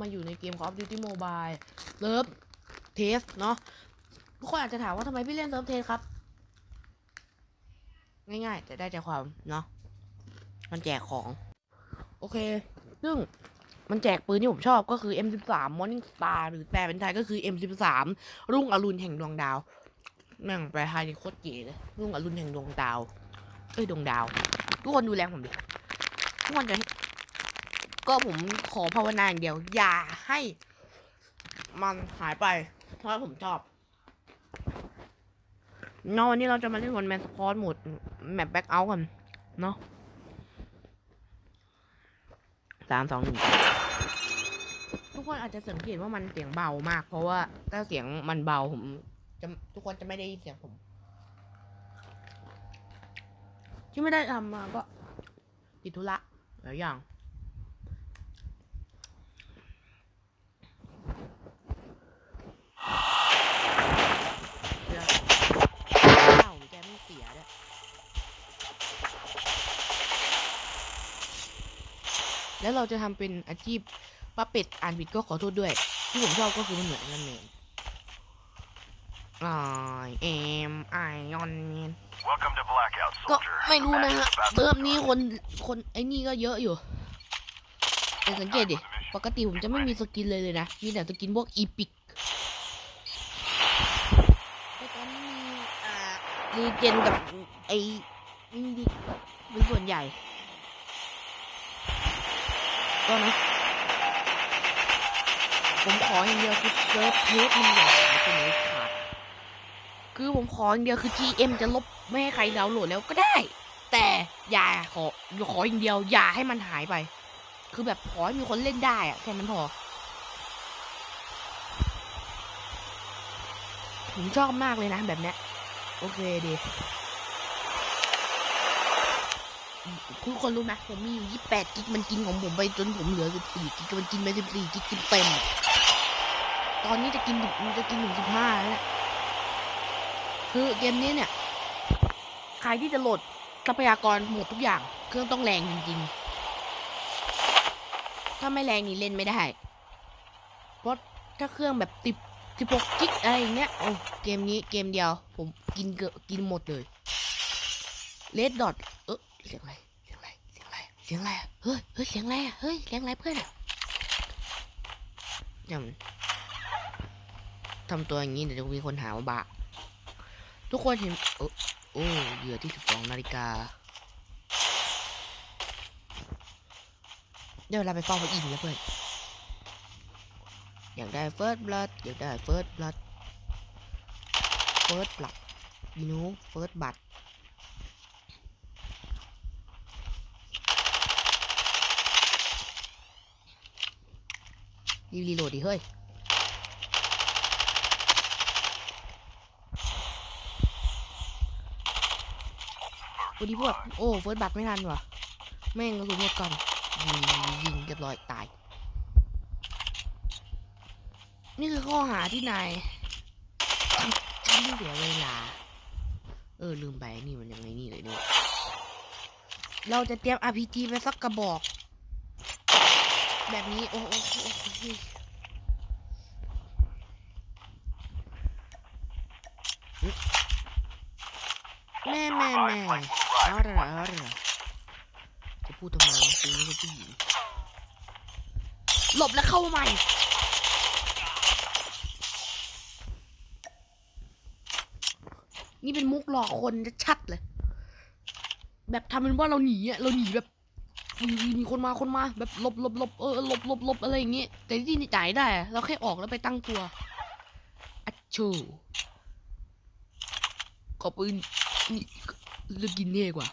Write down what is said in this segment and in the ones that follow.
มาอยู่ในเกม Call of Duty Mobile เลิฟเทสเนาะทุกคนอาจจะถามว่าทำไมพี่เล่นเซิฟเทสครับ ง่ายๆ แต่ได้ใจความเนาะมันแจกของ โอเค ซึ่งมันแจกปืนที่ผมชอบก็คือ M13 Morning Star หรือแปลเป็นไทยก็คือ M13 รุ่งอรุณแห่งดวงดาวแม่งแปลไทยนี่โคตรเก๋เลยรุ่งอรุณแห่งดวงดาวเอ้ยดวงดาว ทุกคนดูแรงผมดิทุกคนจะ ก็ผมขอภาวนาอย่างเดียว อย่าให้ มันหายไป เพราะผมชอบเนาะวันนี้เราจะมาเล่นวันแมนสปอร์ตหมดแมปแบ็กเอาท์กัน เนาะสามสองหนึ่งทุกคนอาจจะสังเกตว่ามันเสียงเบามาก เพราะว่าถ้าเสียงมันเบาผมจะทุกคนจะไม่ได้ยินเสียงผมที่ไม่ได้ทำมาก็ติดธุระหลายอย่าง แล้วเราจะทำเป็นอาชีพป้าเป็ดอ่านผิดก็ขอโทษด้วย ที่ผมชอบก็คือมันเหมือนกันเองไอเอ็มไอออนเมน Welcome to Blackout, ก็ soldier. ไม่รู้นะฮะ Match is about to เริ่มนี้ begin. คนคนไอ้นี่ก็เยอะอยู่แต่สังเกตดิปกติผมจะไม่มีสกินเลยเลยนะ มีแต่สกินพวกอีพิกแต่ตอนนี้มีอ่ารีเจนกับไอ้นี่ดิเป็นส่วนใหญ่ ก็นะ ผมขออย่างเดียวคือเซิร์ฟเทสมันอย่าหายไปไหนขาด คือผมขออย่างเดียวคือ GM จะลบไม่ให้ใครดาวน์โหลดแล้วก็ได้ แต่อย่าขอขออย่างเดียวอย่าให้มันหายไป คือแบบขอให้มีคนเล่นได้อะแค่นั้นพอผมชอบมากเลยนะแบบเนี้ย โอเคดี ทุกคนรู้ไหมผมมีอยู่28กิกมันกินของผมไปจนผมเหลือ14กิกมันกินไป14กิกกินเต็ม ตอนนี้จะกินถึงมันจะกินถึง15แล้วเนี่ยคือเกมนี้เนี่ยใครที่จะโหลดทรัพยากรหมดทุกอย่าง เครื่องต้องแรงจริงๆ ถ้าไม่แรงนี่เล่นไม่ได้ เพราะถ้าเครื่องแบบติดสิบหกกิกอะไรอย่างเงี้ยโอ้เกมนี้เกมเดียว ผมกินเกอะกินหมดเลยเลดดอทเออ เสียงอะไร เสียงอะไร เสียงอะไร เสียงอะไร เฮ้ย เฮ้ย เสียงอะไรเฮ้ย เสียงอะไรเพื่อนอะจำทำตัวอย่างนี้เดี๋ยวจะมีคนหาว่าบ้าทุกคนเห็นโอ้โอ้เหยื่อที่สิบสองนาฬิกาเดี๋ยวเราไปเฝ้าพระอินทร์แล้วเพื่อน อยากได้ first blood อยากได้ first blood first blood ยูนู first blood รีบ รีโหลดดิเฮ้ยโอ้ดีพวกโอ้เฟิร์สบัตรไม่ทันว่ะ แม่งกระสุนหมดก่อนยิงยิงเรียบร้อยตาย นี่คือข้อหาที่นายทำทำให้เสียเวลา เออลืมไปนี่มันยังไงนี่เลยเนี่ยเราจะเตรียม RPG ไปสักกระบอก แบบนี้ โอ้โอ้โอแม่แม่แม่เอาละเอาละจะพูดทำไมวะกูไม่ใช่ผู้หญิงหลบแล้วเข้ามาใหม่นี่เป็นมุกหลอกคนชัดเลย แบบทำเป็นว่าเราหนีอะ เราหนีแบบ มีคนมาคนมาแบบหลบหลบหลบเออหลบหลบหลบอะไรอย่างเงี้ยแต่ที่จ่ายได้ เราแค่ออกแล้วไปตั้งตัวอัชชูขอปืนนี่เลือกกินเนี่ยกว่า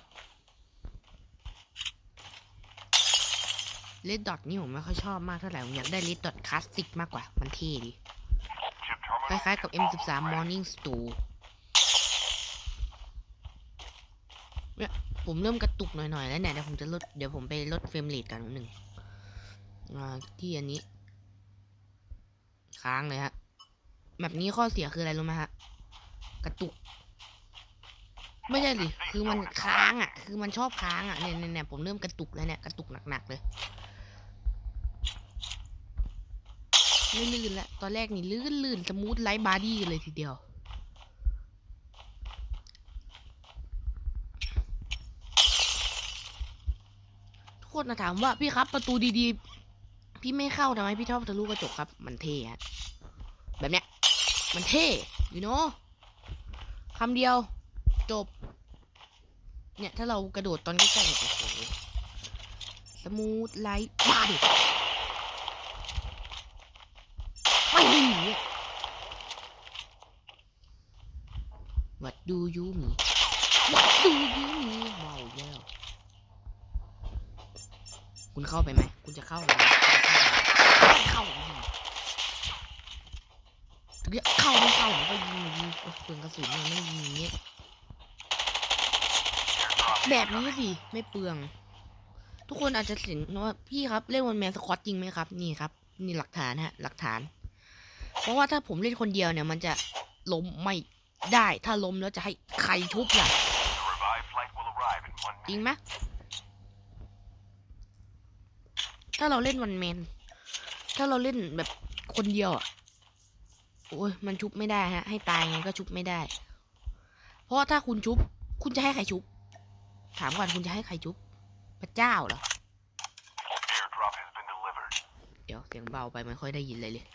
เลดดอทนี่ผมไม่ค่อยชอบมากเท่าไหร่ ผมอยากได้เลดดอทคลาสสิกมากกว่า มันเท่ดี คล้ายๆกับ M13 Morning Stew เนี่ย ผมเริ่มกระตุกหน่อยๆแล้วเนี่ยเดี๋ยวผมจะลดเดี๋ยวผมไปลดเฟรมเรทกันหนึ่งที่อันนี้ ค้างเลยฮะแบบนี้ข้อเสียคืออะไรรู้ไหมฮะกระตุก ไม่ใช่สิคือมันค้างอะ คือมันชอบค้างอะเนี่ยเนี่ยผมเริ่มกระตุกแล้วเนี่ยกระตุกหนักๆเลยไม่ลื่นล้วตอนแรกนี่ลื่นลื่นสมูทไลท์บาร์ดี้เลยทีเดียว ทุกคนะถามว่าพี่ครับประตูดีๆ พี่ไม่เข้าทำไมพี่ชอบทะลุกระจกครับ มันเท่ฮะแบบเนี้ยมันเท่ยูโนคำเดียว จบ เนี่ย ถ้าเรากระโดดตอนใกล้ๆเนี่ยโอ้โหสมูทไลท์บ้าดิไม่หนีอะ What do you mean What do you mean เมาแล้ว คุณเข้าไปไหมคุณจะเข้าไหมไม่เข้าไม่เรียกเข้าไม่เข้าผมก็ยิงยู่ดีโอ้เปลืองกระสุนมันไม่ยิงเงี้ยแบบนี้สิไม่เปลือง ทุกคนอาจจะเห็นว่าพี่ครับเล่นวันแมนสควอตจริงไหมครับ นี่ครับ นี่หลักฐานฮะ หลักฐาน เพราะว่าถ้าผมเล่นคนเดียวเนี่ย มันจะล้มไม่ได้ถ้าล้มแล้วจะให้ใครทุบล่ะจริงไหม ถ้าเราเล่นวันแมน ถ้าเราเล่นแบบคนเดียวอะ โอ้ยมันชุบไม่ได้ฮะ ให้ตายไงก็ชุบไม่ได้ เพราะถ้าคุณชุบ คุณจะให้ใครชุบ ถามก่อนคุณจะให้ใครชุบ พระเจ้าเหรอ เดี๋ยวเสียงเบาไปไม่ค่อยได้ยินเลยเลย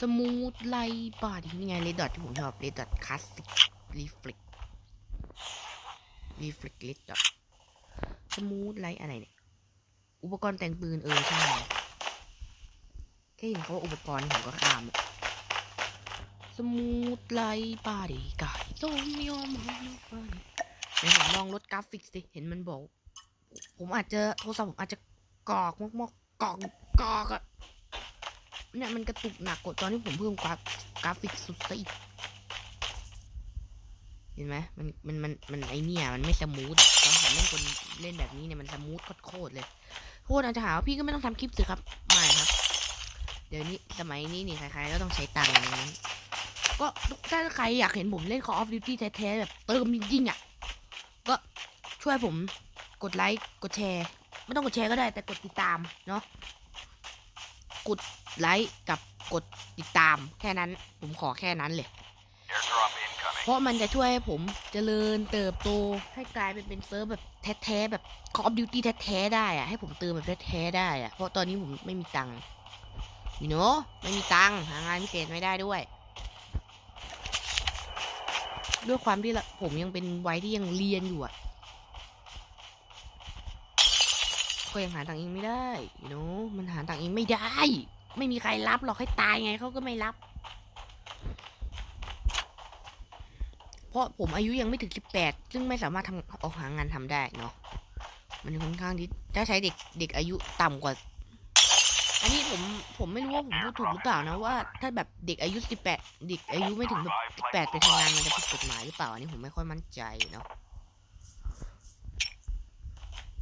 สมูทไลบาดีนี่ไงเลดดอทที่ผมชอบเลดดอทคลาสสิกรีเฟล็ก รีเฟล็กเลดดอทสมูทไลท์อะไรเนี่ย อุปกรณ์แต่งปืนเออใช่แค่เห็นเขาอุปกรณ์ผมก็ข้ามละสมูทไลท์บาดีกายโซมิโอมาบาดีไหนผมลองลดกราฟิกสิ เห็นมันบอก ผมอาจจะโทรศัพท์ผมอาจจะกรอกมอกๆกรอกกรอกอะเนี่ยมันกระตุกหนักกว่าตอนที่ผมเพิ่มกราฟกราฟิกสุดซะอีก เห็นไหมมันมันมันมันไอเนี่ยมันไม่สมูทตอนผมเล่นคนเล่นแบบนี้เนี่ยมันสมูทโคตรเลยโคตรอาจจะหาว่าพี่ก็ไม่ต้องทำคลิปสิครับไม่ครับ เดี๋ยวนี้สมัยนี้นี่ใครๆก็ต้องใช้ตังค์อย่างนั้นก็ถ้าใครอยากเห็นผมเล่น Call of Duty แท้ๆแบบเติมจริงๆอะก็ช่วยผมกดไลค์กดแชร์ ไม่ต้องกดแชร์ก็ได้แต่กดติดตามเนาะกดไลค์กับกดติดตามแค่นั้น ผมขอแค่นั้นเลย Airdrop incoming. เพ ราะมันจะช่วยให้ผมเจริญเติบโตให้กลายเป็นเป็นเซิร์ฟแบบแท้ๆแบบ Call of Duty แท้ๆได้อะให้ผมเติมแบบแท้ๆได้อะเพราะตอนนี้ผมไม่มีตังค์ you know ไม่มีตังค์หางานพิเศษไม่ได้ด้วย ด้วยความที่ผมยังเป็นวัยที่ยังเรียนอยู่อะก็ยังหาตังค์เองไม่ได้ you know มันหาตังค์เองไม่ได้ ไม่มีใครรับหรอกให้ตายไงเขาก็ไม่รับ เพราะผมอายุยังไม่ถึงสิบแปดซึ่งไม่สามารถทำออกหางานทำได้เนาะมันค่อนข้างที่ถ้าใช้เด็กเด็กอายุต่ำกว่า อันนี้ผมผมไม่รู้ว่าผมพูดถูกหรือเปล่านะว่า ถ้าแบบเด็กอายุสิบแปดเด็กอายุไม่ถึงแบบสิบแปดไปทำงานมันจะผิดกฎหมายหรือเปล่าอันนี้ผมไม่ค่อยมั่นใจเนาะ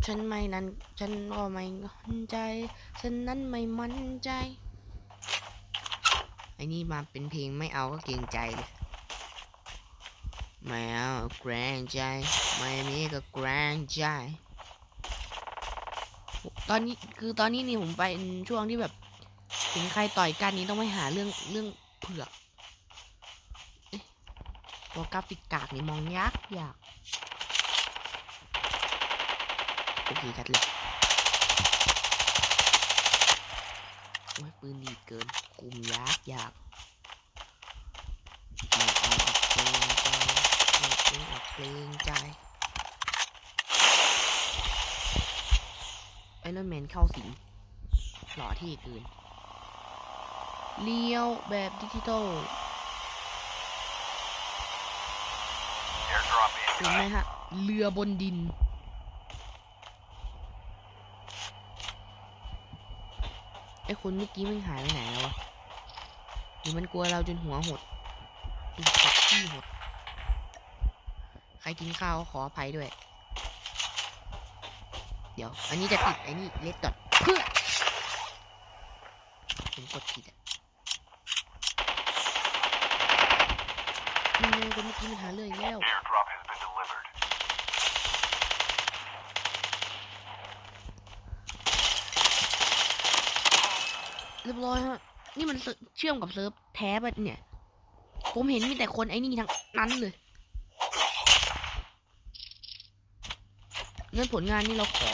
ฉันไม่นั้น ฉันก็ไม่มั่นใจ ฉันนั้นไม่มั่นใจไอ้นี่มาเป็นเพลงไม่เอาก็เกรงใจเลย ไม่เอาแกรงใจ ไม่มีก็แกรงใจ ตอนนี้คือตอนนี้นี่ผมไปช่วงที่แบบเห็นใครต่อยกันนี้ต้องไปหาเรื่องเรื่องเผือกตัวกราฟิกกากนี่มองยากยากโอเคชัดเลยโอ้ยปืนดีเกินคุมยากยาก เอาออกรงใจไอรอนแมนเข้าสิงหล่อที่เกินเลี้ยวแบบดิจิตอลเห็นไหมฮะ เรือบนดิน ไอคนเมื่อกี้มันหายไปไหนแล้ววะ หรือมันกลัวเราจนหัวหดดูปักที่หด รกินข้าวก็ขออภัยด้วย เดี๋ยว อันนี้จะติดไอ้นี่เลดดอทเพื่อผมกดผิดอะนี่ไงคนเมื่อกี้มันหาเรื่องอีกแล้ว Airdrop has been delivered. เรียบร้อยฮะ นี่มันเซิร์ฟเชื่อมกับเซิร์ฟแท้ปะเนี่ย ผมเห็นมีแต่คนไอ้นี่ทั้งนั้นเลย งั้นผลงานนี่เราขอ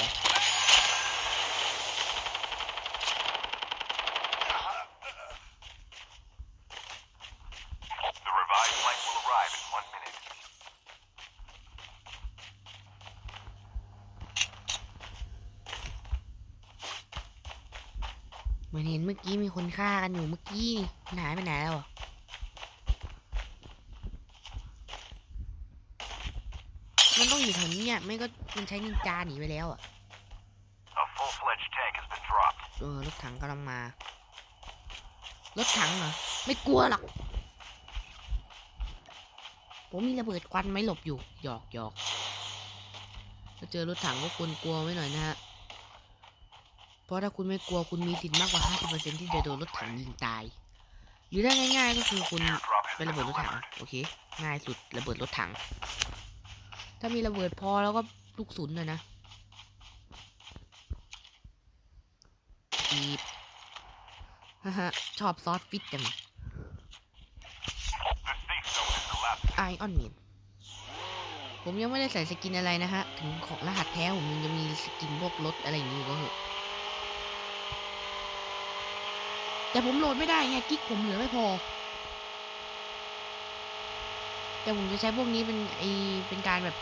The revived flight will arrive in one minute. เหมือนเห็นเมื่อกี้มีคนฆ่ากันอยู่เมื่อกี้นี่มันหายไปไหนแล้วอะมัน ต้องอยู่แถวนี้อะไม่ก็มันใช้นินจาหนีไปแล้วอะ A full-fledged tank has been dropped. เออรถถังกำลังมา รถถังเหรอ ไม่กลัวหรอก ผมมีระเบิดควันไม่หลบอยู่ หยอกหยอกถ้าเจอรถถังก็ควรกลัวไว้หน่อยนะฮะ เพราะถ้าคุณไม่กลัวคุณมีสิทธิ์มากกว่า 50%ที่จะโดนรถถังยิงตาย หรือได้ง่าย ๆ ก็คือคุณ Airdrop has เป็น been ระเบิดรถถัง delivered. โอเค ง่ายสุดระเบิดรถถัง ถ้ามีระเบิดพอแล้วก็ลูกศุนนะนะปีบฮ่าฮะชอบซอสฟิตจังไอออนเมนผมยังไม่ได้ใส่สกินอะไรนะฮะ ถึงของรหัสแท้ผมยังจะมีสกินพวกรถอะไรอย่างนี้อยู่ก็เหอะแต่ผมโหลดไม่ได้ไงกิ๊กผมเหลือไม่พอ แต่ผมจะใช้พวกนี้เป็นไอเป็นการแบบ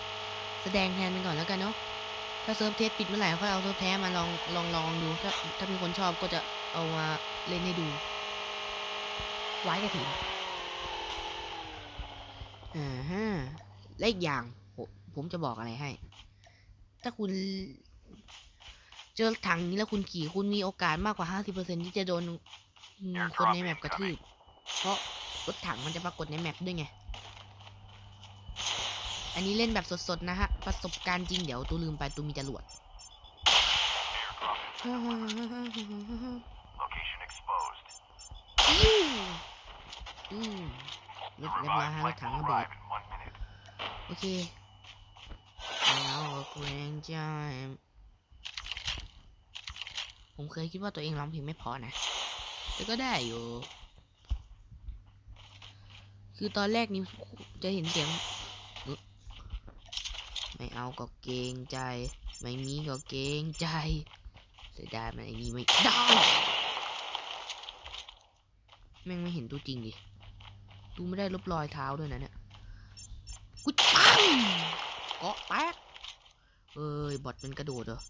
แสดงแทนมันก่อนแล้วกันเนาะถ้าเซิร์ฟเทสปิดเมื่อไหร่ก็เอาเซิร์ฟแท้มาลองลองลองดู ถ้าถ้ามีคนชอบก็จะเอามาเล่นให้ดูไว้กระถิ่นอ่าฮะและอีกอย่าง ผมผมจะบอกอะไรให้ ถ้าคุณเจอถังนี้แล้วคุณขี่คุณมีโอกาสมากกว่า 50%ที่จะโดนคนในแมปกระทืบ เพราะรถถังมันจะปรากฏในแมปด้วยไง อันนี้เล่นแบบสดๆนะฮะ ประสบการณ์จริงเดี๋ยวตูลืมไปตูมีจรวด Airdrop. Location exposed. อิ้วอืมร The ถเรียบร้อย revived ฮะรถ flight ถัง will ระเบิด arrive in one minute. โอเคแล้วเกรงใจผมเคยคิดว่าตัวเองร้องเพลงไม่พอนะ แต่ก็ได้อยู่ คือตอนแรกนี่จะเห็นเสียงอึ๊ะไม่ เอาก็เกงใจ ไม่มีก็เกงใจเสียดายมันไอ้นี่ไม่ได้แม่งไม่เห็นตัวจริงดิดูไม่ได้ลบรอยเท้าด้วยนะเนี่ยกุปังเกาะแตกเอ้ยบอทมันกระโดดเหรอ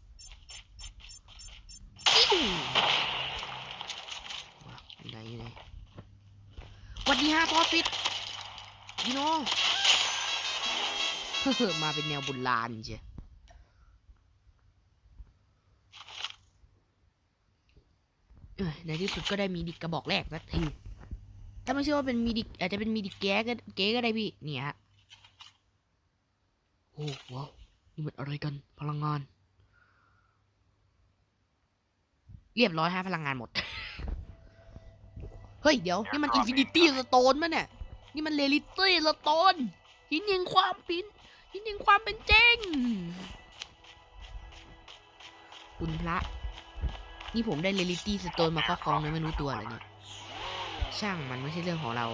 อยู่ไหนอยู่ไหนวันดีฮะทอฟิตยูโน มาเป็นแนวบุญลานเชียในที่สุดก็ได้มีดิกกระบอกแรกสักที ถ้าไม่เชื่อว่าเป็นมีดิกอาจจะเป็นมีดิกแก้ก็เก๊ก็ได้พี่ เนี่ยฮะ โอ้ว้าว นี่มันอะไรกัน พลังงาน เรียบร้อยฮะพลังงานหมด เฮ้ย เดี๋ยว นี่มันอินฟินิตี้สโตนมั้ยเนี่ย นี่มันเรลิตี้สโตนหินแห่งความปิน หินแห่งความเป็นจริงคุณพระ นี่ผมได้เรลิตี้สโตนมาครอบครองโดยไม่รู้ตัวเลยเนี่ย ช่างมันไม่ใช่เรื่องของเรา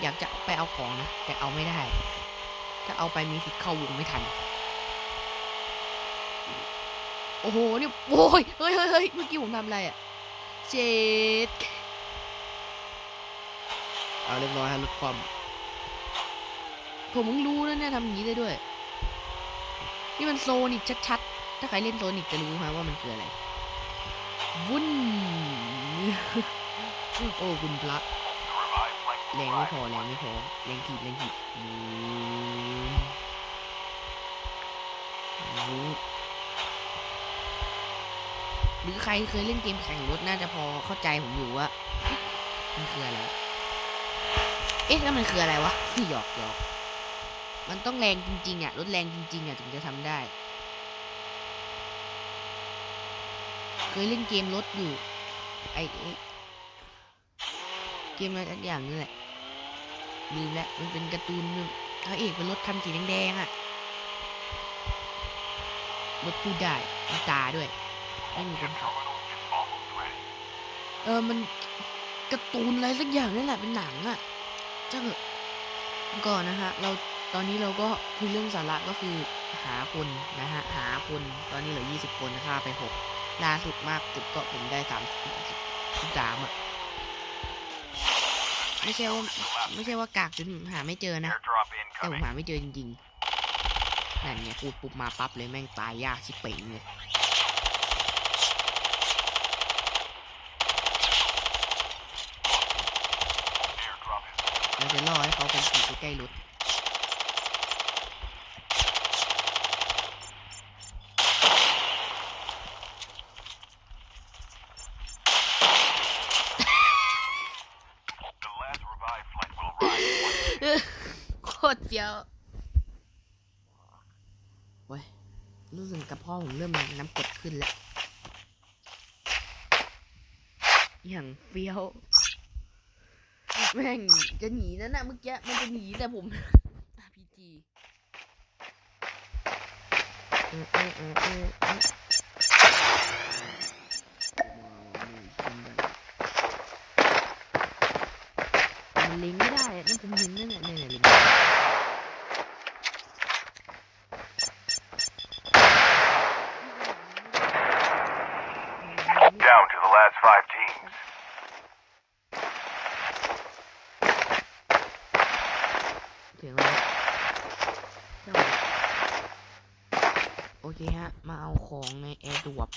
อยากจะไปเอาของนะ แต่เอาไม่ได้ ถ้าเอาไปมีสิทธิ์เข้าวงไม่ทัน โอ้โห นี่ โอ้ย เฮ้ยเฮ้ยเฮ้ยเมื่อกี้ผมทำอะไรอะเจ็ดเอาเรียบร้อยฮะลดความ ผมเพิ่งรู้นะเนี่ยทำอย่างนี้ได้ด้วย นี่มันโซนิกชัดๆ ถ้าใครเล่นโซนิกจะรู้ฮะว่ามันคืออะไร วุ่น โอ้คุณพระแรงไม่พอแรงไม่พอแรงถีบแรงถีบบูมบูมหรือใครเคยเล่นเกมแข่งรถน่าจะพอเข้าใจผมอยู่ว่า มันคืออะไร เอ๊ะแล้วมันคืออะไรวะพี่หยอกหยอก มันต้องแรงจริงๆอะรถแรงจริงๆอะถึงจะทำได้ เคยเล่นเกมรถอยู่ ไอเกมอะไรสักอย่างนี่แหละลืมแล้วมันเป็นการ์ตูนพระเอกเป็นรถคันสีแดงๆอะรถพูดได้มีตาด้วยไม่มีคนขับเออมันการ์ตูนอะไรสักอย่างนี่แหละเป็นหนังอะจ้าเถอะก่อนนะฮะเรา ตอนนี้เราก็คือเรื่องสาระก็คือหาคนนะฮะหาคนตอนนี้เหลือ 20 คนฆ่าไป 6 ล่าสุดมากสุดก็ผมได้3 3อะไม่ใช่ว่าไม่ใช่ว่ากากจนหาไม่เจอนะ แต่ผมหาไม่เจอจริงๆ นั่นไงพูดปุ๊บมาปั๊บเลยแม่งตายยากชิบเป่งเลยเราจะล่อให้เขาเป็นผีใกล้รถ โคตรเจียวโอ้ยรู้สึกกับพ่อผมเริ่มน้ำกรดขึ้นแล้วอย่างเฟี้ยว แม่งจะหนีนั่นน่ะเมื่อกี้มันจะหนีแต่ผม RPG เออเออเออเออเออมันเล็งไม่ได้อะนั่นผมเห็นนั่นน่ะเนี่ยเนี่ยเล็ง Down to the last five teams. เสียงอะไรเจ้าโอเคฮะ มาเอาของในแอร์ดวบ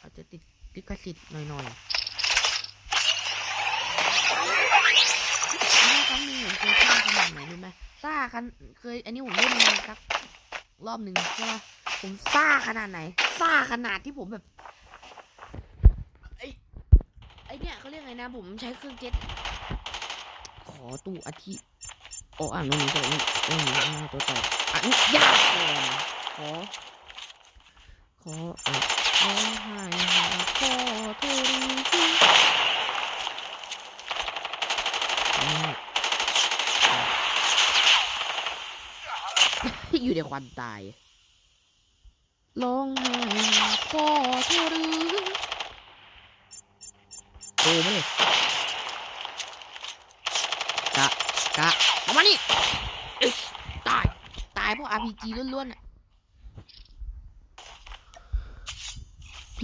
อาจจะติดลิขสิทธิ์หน่อยๆเมื่อครั้งนึงเคยซ่าขนาดไหนรู้ไหมซ่าคันเคยอันนี้ผมเล่นมาสักรอบหนึ่งใช่ปะผมซ่าขนาดไหนซ่าขนาดที่ผมแบบ ไอไอเนี่ยเขาเรียกไงนะผมใช้เครื่องเจ็ตขอตู้อาทิโอ้อ่านตรงนี้เลยนี่นอ่าตัวต่ออันุญาก่อนขอ ขออ่อขอให้หาขอเธอรู้ที่อ่าอยู่ในควันตายร้องไห้หาพ่อเธอหรือ โอ้ไม่กะกะเอามานี่อิ๊ยตาย ตายเพราะ RPG ล้วนๆอะ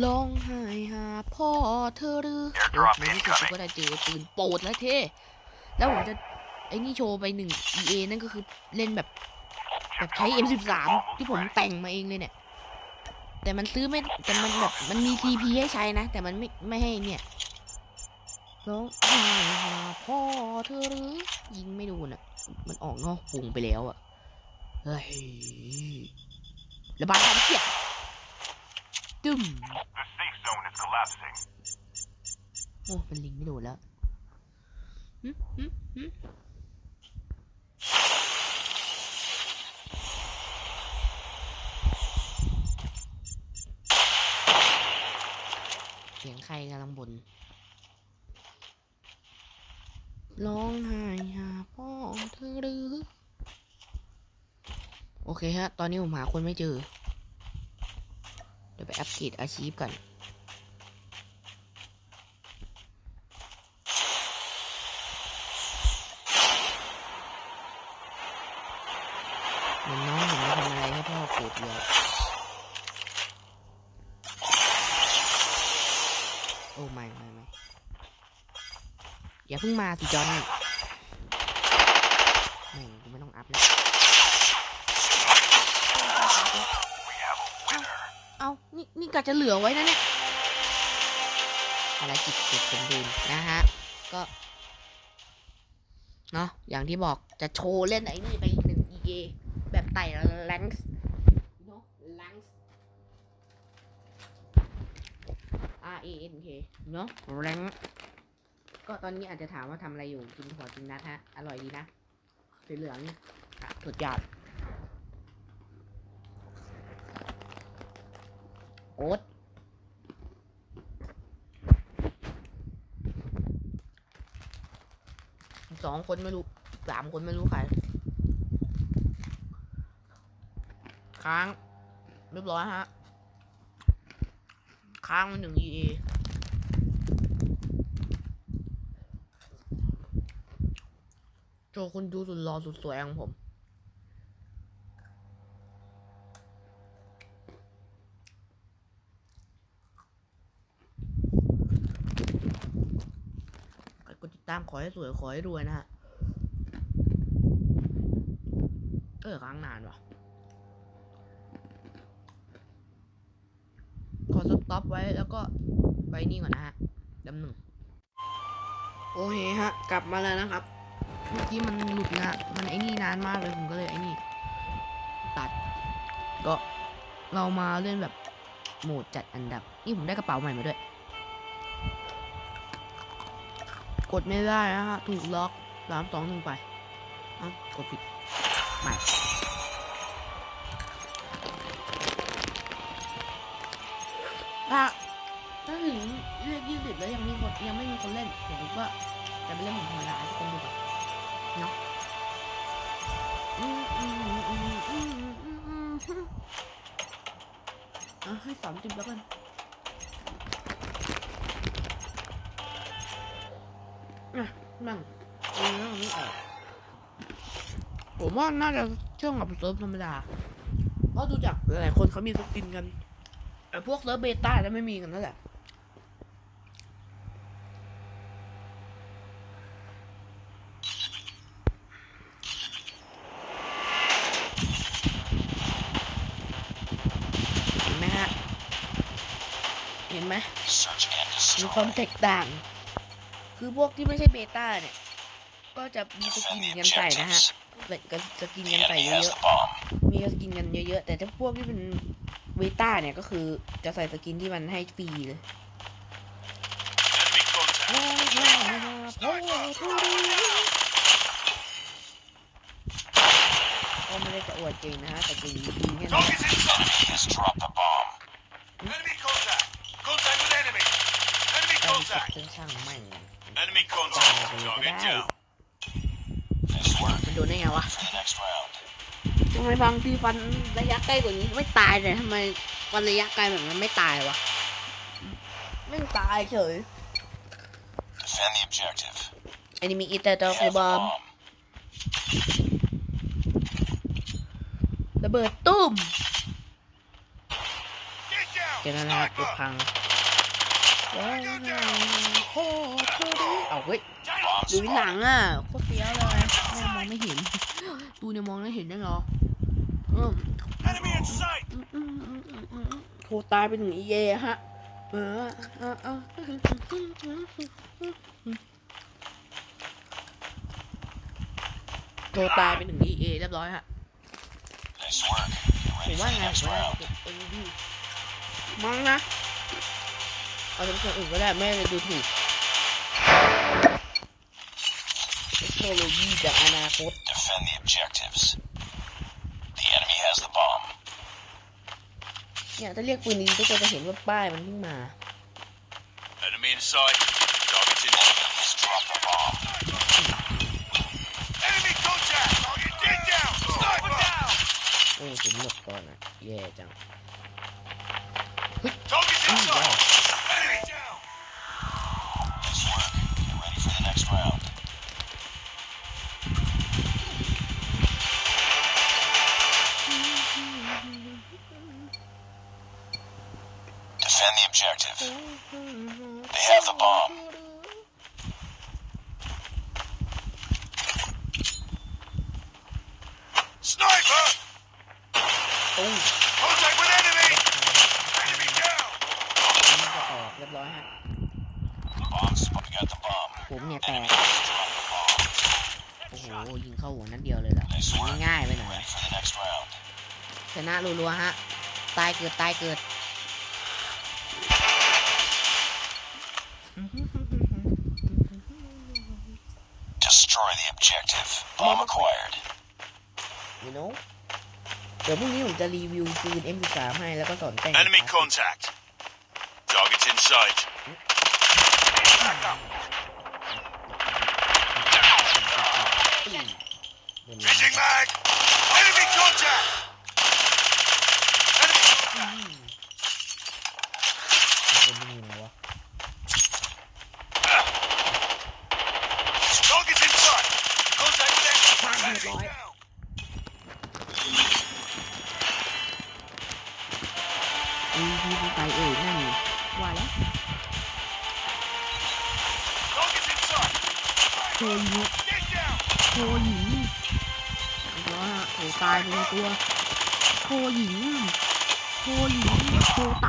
ร้องไห้หาพ่อเธอหรือโอ้ในที่สุดกูก็ได้เจอปืนโปรดแล้วเท่แล้วผมจะไอ้นี่โชว์ไปหนึ่ง EA นั่นก็คือเล่นแบบ แบบใช้ M13 ที่ผมแต่งมาเองเลยเนี่ย แต่มันซื้อไม่ แต่มันแบบ มันมี CP ให้ใช้นะ แต่มันไม่ ไม่ให้เนี่ย ร้องไห้หาพ่อเธอหรือยิงไม่โดนอะ มันออกนอกวงไปแล้วอะ เฮ้ยระบายความเครียดตึม The safe zone is collapsing. โอ้มันลิงไม่โดนแล้วหึหึหึเสียงใครกำลังบน่น ร้องไห้หาพ่อเธอหรือ โอเคฮะ ตอนนี้ผมหาคนไม่เจอ เดี๋ยวไปอัปเกรดอาชีพกันมือนน้องผมจะทำอะไรให้พ่อโกรธเลยโอ้ไม่ไม่ไม่ อย่าเพิ่งมาสิจอนนี่แม่งกูไม่ต้องอัพแล้ว We have a winner. เอา นี่ นี่กะจะเหลือไว้นะเนี่ยภารกิจเสร็จสมบูรณ์นะฮะ ก็ เนาะอย่างที่บอกจะโชว์เล่นไอ้นี่ไปอีกหนึ่ง EA แบบไต่แรงส์เนาะแรงส์ R A N K เนาะแรง ก็ตอนนี้อาจจะถามว่าทำอะไรอยู่กินถั่วกินนัดฮะ อร่อยดีนะสีเหลืองสุดยอดโอ๊ตสองคนไม่รู้สามคนไม่รู้ใคร ค้าง เรียบร้อยฮะ ค้างมันหนึ่ง EA โจคนดูสุดรอสุดสวยของผม กดติดตามขอให้สวย ขอให้รวยนะฮะ เออค้างนานว่ะ ขอสต็อปไว้แล้วก็ไปนี่ก่อนนะฮะดำหนึ่ง โอเคฮะ กลับมาแล้วนะครับ เมื่อกี้มันหลุดนะมันไอ้นี่นานมากเลยผมก็เลยไอ้นี่ ตัด ก็เรามาเล่นแบบโหมดจัดอันดับ นี่ผมได้กระเป๋าใหม่มาด้วย กดไม่ได้นะฮะ ถูกล็อกสามสองหนึ่งไปอ้ากดผิดใหม่ถ้าถ้าถึงเลขยี่สิบแล้วยังมีคนยังไม่มีคนเล่นผมก็จะไปเล่นของธรรมดาให้คนดูก่อน เนาะอะให้สามสิบแล้วกันอะนั่งเออนั่งไม่ออกผมว่าน่าจะเชื่อมกับเซิร์ฟธรรมดา เพราะดูจากหลายคนเขามีสกินกัน ไอ้พวกเซิร์ฟเบต้าจะไม่มีกันนั่นแหละ เห็นไหมฮะ เห็นไหม Search and มีความแตกต่าง คือพวกที่ไม่ใช่เบต้าเนี่ย ก็จะมีสกินกันใส่นะฮะ objectives. ใส่กันสกินกันใส่เยอะๆ มีสกินกันเยอะๆ แต่ถ้าพวกที่เป็นเบต้าเนี่ยก็คือจะใส่สกินที่มันให้ฟรีเลยก็ไม่ได้จะอวดเก่งนะฮะแต่เก่งจริงแค่นั้น Target inside. Enemy has dropped the bomb. Enemy contact! Contact with enemy! Enemy ต้องจับเครื่องช่างแม่ง Enemy จ่ายไปเลยก็ได้ Nice work. มันโดนได้ไงวะ For the next round. ทำไมบางทีฟันระยะใกล้กว่านี้ไม่ตายเลยทำไมฟันระยะไกลแบบนั้นไม่ตายวะไม่ตายเฉย Defend the objective. Enemy eat the dog They have the bomb bomb. ระเบิดตุ้ม Get down! เจอแล้วนะครับรถ พังโอ้โหเอาเฮ้ย Bomb ดูหลัง spotted. อะโคตรเฟี้ยวเลยแม่งมองไม่เห็น ดูเนี่ยมองแล้วเห็นได้เหรออืม Enemy in sight! อืมอืมอืมอืมอืมโทรตายไปถึงอีเอฮะ เออเออเออโทรตายไปถึงอีเอเรียบร้อยฮะ Nice work. ผม Ready ว่า for the ไง next ผมว่า round. เอ็นดีมั้งนะ เอาเป็นคนอื่นก็ได้ไม่ได้ดูถูกเท คโนโลยีจากอนาคต Defend the objectives. The enemy has the bomb. เนี่ยถ้าเรียกปืนนี้ทุกคนจะเห็นว่าป้ายมันเพิ่งมา Enemy in sight. Target in Enemy has dropped the bomb. Enemy contact! Target get down! Sniper down! โอ้ยผมหมดก่อนอะแย่จัง Target in Oh, sight! Objective. They have the bomb. Sniper! ตุ้ง Contact with enemy! Enemy down! มันจะออกเรียบร้อยฮะ Bomb spot. We got the bomb. ผมเนี่ยแต Enemy ก has dropped the bomb. โอ้โห ยิงเข้าหัวนัดเดียวเลยเหรอ Nice ยิง work. ง่ายๆไปหน่อย Ready for the next round. ชนะรัวๆฮะ ตายเกิดตายเกิด objective. Bomb acquired. you know เดี๋ยวพรุ่งนี้ผมจะรีวิวปืน M13 ให้แล้วก็สอนแต่ง Enemy contact. Target in sight. Back up. ปืน Fishing mag! Enemy contact! Enemy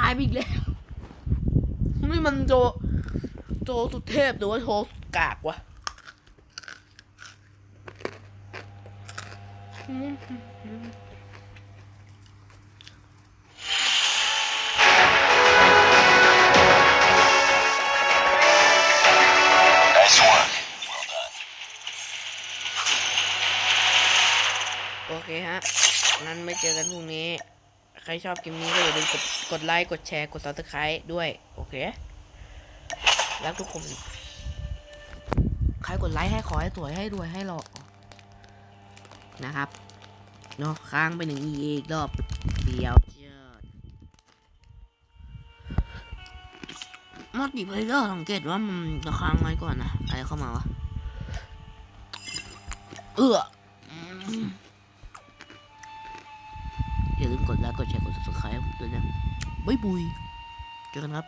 ายไปอีกแล้วนี่มันโจ โจสุดเทพหรือว่าโชว์สุดกากวะ Nice รชอบคลิปนี้ก็อย่าลืมกดกดไลค์ กดแชร์ กด subscribe ด้วย โอเคแล้วทุกคน ใครกดไลค์ให้ขอให้สวยให้รวยให้หล่อนะครับ เนาะค้างไปหนึ่งอีกรอบเดียวเจิดมัลติเพลเยอร์สังเกตว่ามันจะค้างไว้ก่อนนะ อะไรเข้ามาวะ เอ้อ กดไลค์กดแชร์กด subscribe ด้วยนะบ๊ายบุยเจอกันครับ